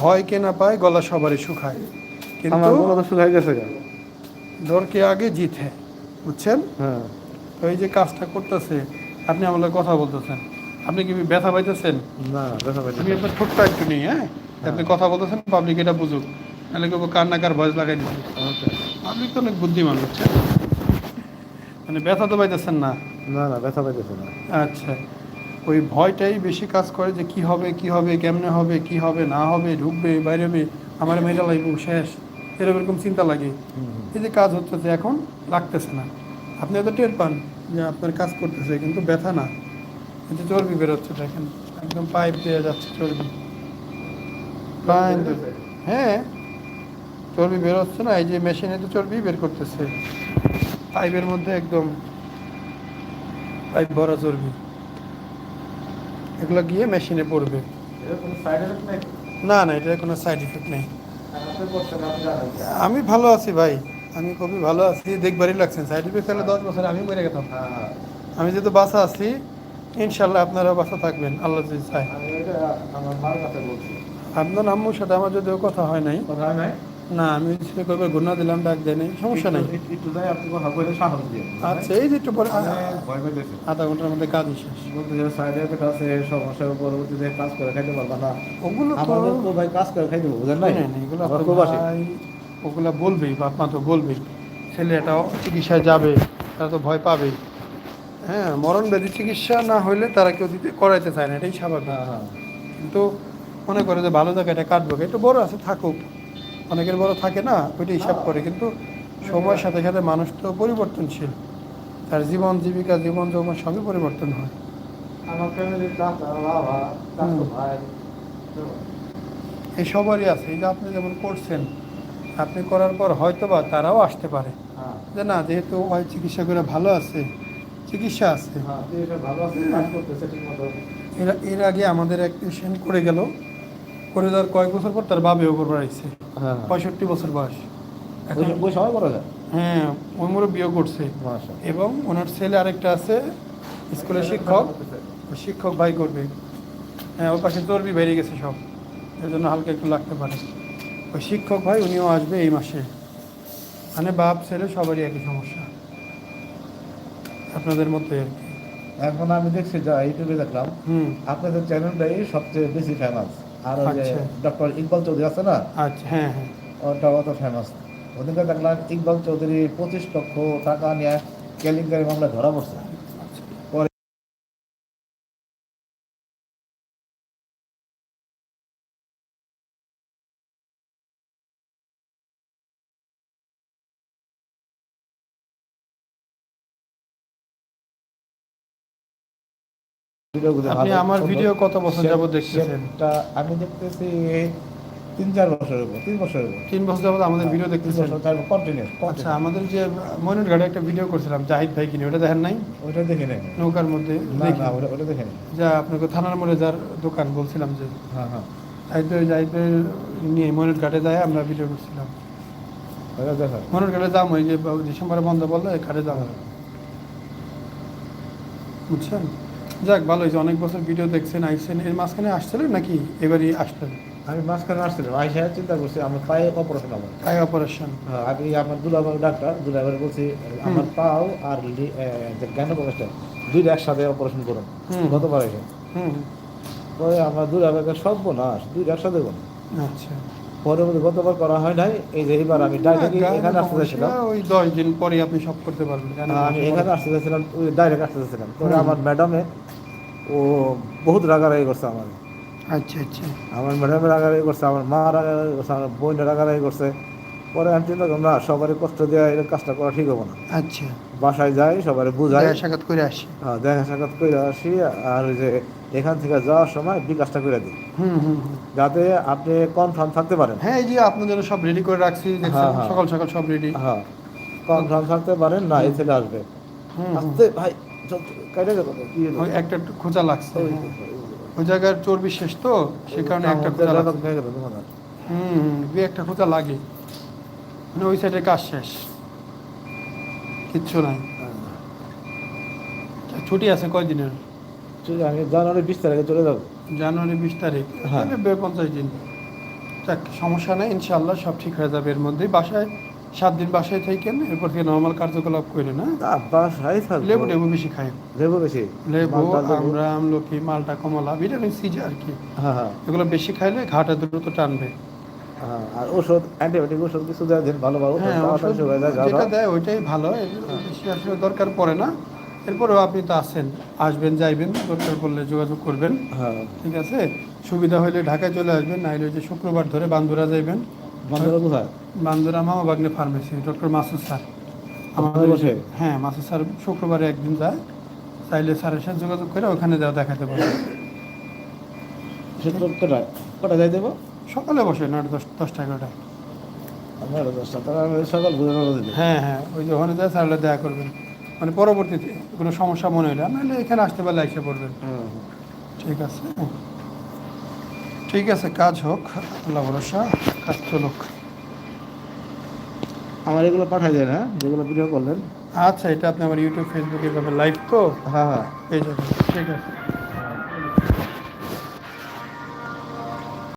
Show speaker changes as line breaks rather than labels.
ভয় কে না পায় গলা সবারই শুকায়। কিন্তু
গলা তো শুকাই গেছে
দরকে আগে জিত হ্যাঁ বুঝছেন?
হ্যাঁ।
তো এই যে কাজটা করতেছে আপনি লগে কথা বলতেছেন। আপনি কি ব্যথা পাইতেছেন?
না দেখা পাইছি
আমি আপনার ছোট্ট একটু নিই হ্যাঁ? আপনি কথা বলতেছেন পাবলিক এটা বুঝুক। নাহলে কেউ কান্নাকার ভয়েস লাগাই দিচ্ছে পাবলিক তো অনেক বুদ্ধিমান হচ্ছে মানে ব্যথা তো পাইতেছেন না?
না না ব্যথা পাইতেছে না।
আচ্ছা। ওই ভয়টাই বেশি কাজ করে যে কি হবে কি হবে কেমনে হবে কি হবে না হবে ঢুকবে বাইরে হবে আমার মেয়েটা লাগবে শেষ। এরকম এরকম চিন্তা লাগে। এই যে কাজ হচ্ছে যে এখন লাগতেছে না। আপনি তো টের পান যে আপনার কাজ করতেছে কিন্তু ব্যথা না। কিন্তু চর্বি বেরোচ্ছে দেখেন একদম পাইপ দিয়ে যাচ্ছে চর্বি। হ্যাঁ। চর্বি বেরোচ্ছে না এই যে মেশিনে তো চর্বি বের করতেছে। পাইপের মধ্যে একদম পাইপ ভরা চর্বি। এগুলো গিয়ে মেশিনে পড়বে। না না এটা কোনো সাইড ইফেক্ট নেই। আমি ভালো আছি ভাই আমি খুবই ভালো আছি দেখবারই লাগছেন সাইড ইফেক্ট তাহলে দশ বছর আমি মরে গেতাম
হ্যাঁ হ্যাঁ।
আমি যেহেতু বাসা আছি ইনশাল্লাহ আপনারা বাসা থাকবেন আল্লাহ যদি চায়। আপনার আম্মুর সাথে আমার যদিও কথা হয় নাই।
কথা হয় নাই?
না আমি সে করবে গুণা দিলাম ডাক দেয় সমস্যা নাই।
একটু- একটু যাই আপনি কথা বলে সাহস দিয়ে।
আচ্ছা এই যে একটু পরে
ভয় পাইতেছি
আধা ঘণ্টার মধ্যে কাজ শেষ।
বলতে যে সাইড এফেক্ট আছে সমস্যা পরবর্তীতে কাজ করে খাইতে পারবা না।
ওগুলো তো
ভাই কাজ করে খাইতে বুঝেন নাই
এগুলো
প্রবাসী
ওগুলা বলবেই বাপ মা তো বলবেই। ছেলে এটা চিকিৎসায় যাবে তারা তো ভয় পাবেই। হ্যাঁ মরণ ব্যাধি চিকিৎসা না হইলে তারা কেউ দিতে করাইতে চায় না এটাই স্বাভাবিক।
হ্যাঁ হ্যাঁ।
কিন্তু মনে করে যে ভালো জায়গা এটা কাটবো একটু বড় আছে থাকুক। অনেকের বড় থাকে না ওইটা হিসাব করে কিন্তু সময়ের সাথে সাথে মানুষ তো পরিবর্তনশীল। তার জীবন জীবিকা জীবন যৌবন সবই পরিবর্তন হয়।
আমার ফ্যামিলির চাচা বাবা চাচু ভাই
এই সবারই আছে। এই যে আপনি যেমন করছেন আপনি করার পর হয়তো বা তারাও আসতে পারে।
হ্যাঁ।
যে না যেহেতু ওই চিকিৎসা করে ভালো আছে চিকিৎসা আছে।
হ্যাঁ মতো
এর আগে আমাদের এক পেশেন্ট করে গেল। করে দেওয়ার কয়েক বছর পর তার বাবেও করবার আইছে
হ্যাঁ
পঁয়ষট্টি বছর বয়স।
ওই-
হ্যাঁ ওই মোড়ে বিয়ে করছে। এবং ওনার ছেলে আরেকটা আছে স্কুলের শিক্ষক। ওই শিক্ষক ভাই করবে। হ্যাঁ ওর পাশে চর্বি বেরিয়ে গেছে সব। এর জন্য হালকা একটু লাগতে পারে। ওই শিক্ষক ভাই উনিও আসবে এই মাসে। মানে বাপ ছেলে সবারই একই সমস্যা। আপনাদের মধ্যে আর কি।
এখন আমি দেখছি যা ইউটিউবে দেখলাম
হুম।
আপনাদের চ্যানেলটাই সবচেয়ে বেশি ফেমাস আর ওই যে
আচ্ছা।
ডক্টর ইকবাল চৌধুরী আছে না?
আচ্ছা হ্যাঁ হ্যাঁ।
ওটা অত ফেমাস ওদিনকে দেখলাম ইকবাল চৌধুরী পঁচিশ লক্ষ টাকা নিয়ে কেলেঙ্কারি মামলায় ধরা পড়ছে।
আপনি আমার ভিডিও কত বছর
সে-
যাবত দেখতেছেন?
আমি দেখতেছি তিন চার উপর তিন বছরের উপর।
তিন বছর যাবত আমাদের ভিডিও দেখতেছেন।
কন্টিনিউ
আচ্ছা আমাদের যে ঘাটে একটা ভিডিও করছিলাম জাহিদ ভাই কিনে ওটা দেখেন নাই?
ওটা দেখে নেই।
নৌকার মধ্যে
ওটা ওটা দেখে নেই।
যা আপনাকে থানার মোড়ে যার দোকান বলছিলাম যে।
হ্যাঁ হ্যাঁ।
জাহিদ ভাই জাহিদ ভাই নিয়ে ঘাটে যায় আমরা ভিডিও করছিলাম।
ওটা
ঘাটে দাম ওই যে ডিসেম্বরে বন্ধ বলল ঘাটে দাম বুঝছেন? যাক ভালো হয়েছে। অনেক বছর ভিডিও দেখছেন আইসেন এর মাঝখানে আসছিলেন নাকি? এবারই আসলেন।
আমি মাঝখানে আসছিলাম। আইসা চিন্তা করছি আমার পায়ে অপারেশন আমার।
পায়ে অপারেশন
হ্যাঁ, আমি আমার দুলাভাই ডাক্তার দুলাভাই বলছি আমার পাও আর জ্ঞান কলেজটা দুইটা একসাথে অপারেশন করুন। গতবার এসে
হুম।
পরে আমার দুলাভাইকে সব বোনাস দুইটা একসাথে করুন।
আচ্ছা।
পরে গতবার করা হয় নাই এই যে এবার আমি ডাইরেক্ট এখানে আসতে চাইছিলাম
ওই দশ দিন পরে আপনি সব করতে পারবেন
হ্যাঁ, আমি এখানে আসতে চাইছিলাম ডাইরেক্ট আসতে চাইছিলাম
তবে।
আমার ম্যাডামে ও বহুত রাগারাগি করছে আমার
আচ্ছা আচ্ছা।
আমার ম্যাডামে রাগারাগি করছে আমার মা রাগারাগি করছে আমার বোন রাগারাগি করছে। পরে আমি চিন্তা করলাম না সবারই কষ্ট দেওয়া এই কাজটা করা ঠিক হব না।
আচ্ছা।
বাসায় যাই সবারই বুঝাই।
দেখা সাক্ষাৎ করে আসি।
হ্যাঁ, দেখা সাক্ষাৎ করে আসি আর ওই যে এখান থেকে যাওয়ার সময় বিকাশটা করে দিই। যাতে আপনি কনফার্ম থাকতে পারেন।
হ্যাঁ এই যে আপনার জন্য সব রেডি করে রাখছি
হ্যাঁ, হ্যাঁ।
সকাল সকাল সব রেডি
হ্যাঁ কনফার্ম থাকতে পারেন না এই ছেলে আসবে। আসতে ভাই কেটে যাব
একটা খোঁচা লাগছে।
ওই-।
জায়গার চর্বি শেষ তো সে কারণে একটা
জায়গা
লাগছে। হুম দুই একটা খোঁচা লাগে। মানে ওই সাইডে কাজ শেষ। কিচ্ছু নাই। ছুটি আছে কয়দিনের?
আমি জানুয়ারি বিশ তারিখে চলে যাব।
জানুয়ারি বিশ তারিখ।
হ্যাঁ।
পঞ্চাশ দিন। যাক সমস্যা নেই ইনশাল্লাহ সব ঠিক হয়ে যাবে এর মধ্যেই। বাসায় সাত দিন বাসায় থাকেন এরপর থেকে নর্মাল কার্যকলাপ করে না
বাসায়
লেবু লেবু বেশি খাই
লেবু বেশি?
লেবু। আমরা আমলকি মালটা কমলা ভিটামিন সি আর কি।
হ্যাঁ হ্যাঁ।
এগুলো বেশি খাইলে ঘাটা দ্রুত টানবে।
হ্যাঁ, আর ওষুধ অ্যান্টিবায়োটিক ওষুধ কিছু দেওয়া দিন ভালো ভালো
হ্যাঁ যেটা দেয় ওইটাই ভালো আসলে দরকার পড়ে না। এরপরেও আপনি তো আছেন আসবেন যাইবেন দরকার পড়লে যোগাযোগ করবেন।
হ্যাঁ।
ঠিক আছে? সুবিধা হলে ঢাকায় চলে আসবেন নাইলে ওই যে শুক্রবার ধরে বান্দুরা যাইবেন।
কোথায়?
বান্দুরা মামা বাগনে ফার্মেসি ডক্টর মাসুদ স্যার।
বসে?
হ্যাঁ মাসুদ স্যার শুক্রবারে একদিন যায়। চাইলে স্যারের সাথে যোগাযোগ করে ওখানে যাও দেখাতে পারে
সেটা কটা কটা যাই দেবো
সকালে বসে নটা দশ দশটা এগারোটায়।
দশটা তারা সকাল
হ্যাঁ হ্যাঁ ওই যে ওখানে যায় স্যারলে দেখা করবেন। মানে পরবর্তীতে কোনো সমস্যা মনে হলে নাহলে এখানে আসতে পারলে এসে পড়বেন। ঠিক আছে? ঠিক আছে কাজ হোক আল্লাহ ভরসা কাজ চলুক।
আমার এগুলো পাঠাই দেন হ্যাঁ যেগুলো ভিডিও করলেন।
আচ্ছা এটা আপনি আমার ইউটিউব ফেসবুকে পাবেন লাইভ তো?
হ্যাঁ হ্যাঁ।
ঠিক আছে।